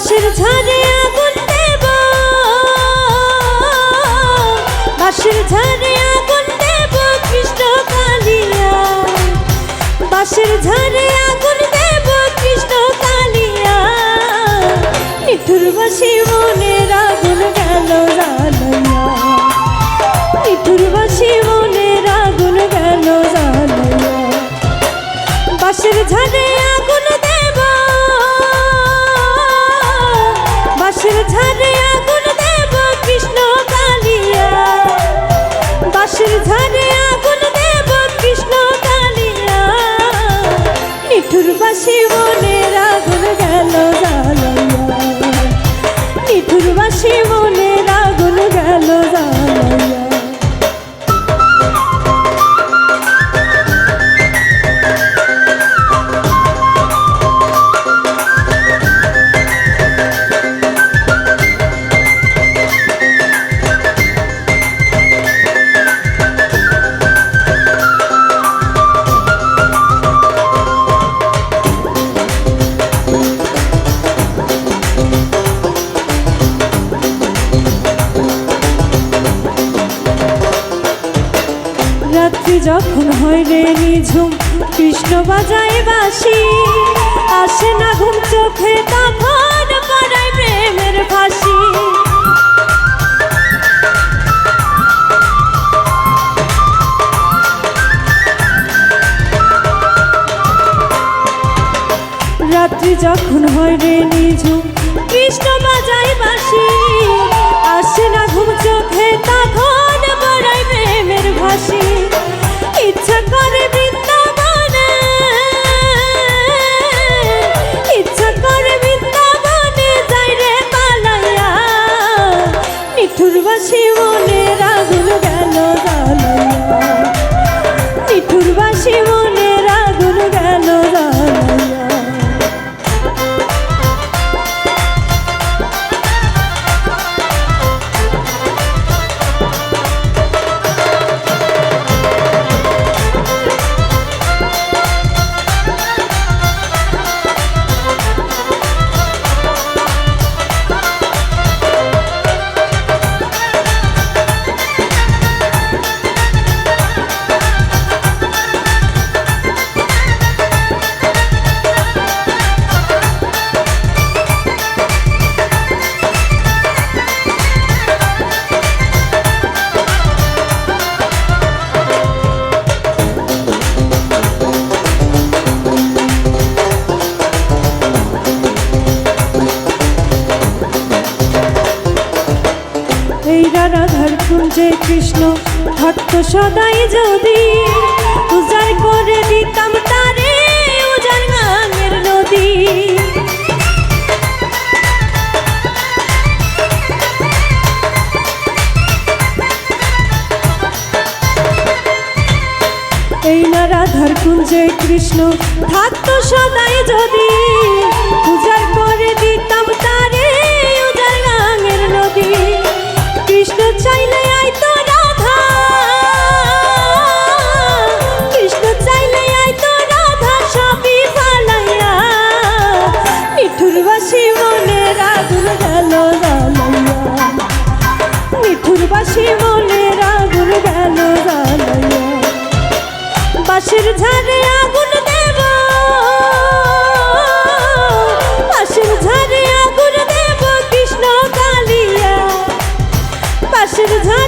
বাঁশের ঝাড়ে আগুন দেব। বাঁশের ঝাড়ে আগুন দেব কৃষ্ণ কালিয়া। বাঁশের ঝাড়ে আগুন দেব কৃষ্ণ কালিয়া। নিঠুর বাসি মনের আগুন গেল রালাইয়া নিঠুর বাসি মনের আগুন গেল রালাইয়া বাঁশের ঝাড়ে রাত্রি যখন হয় রে নিঝুম কৃষ্ণ বাজায় বাসি আসে না ঘুম, চোখে তখন পড়ায় প্রেমের ফাঁসি। রাত্রি যখন হয় রে নিঝুম কৃষ্ণ বাজায় বাসি আসে না ঘুম, চোখে তখন বড়াই প্রেমের ভাসি কুঞ্জে কৃষ্ণ, ভক্ত সদাই যদি উজাড় করে দিতাম তারে, উজাড় গাঙের নদী। এই না রাধার কুঞ্জে কৃষ্ণ থাকতো সদাই যদি উজাড় করে দিতাম তারে বাঁশের ঝাড়ে আগুন দেব। পাশের ঝাড়ে আগুন দেব কৃষ্ণ কালিয়া। পাশের ঝাড়ে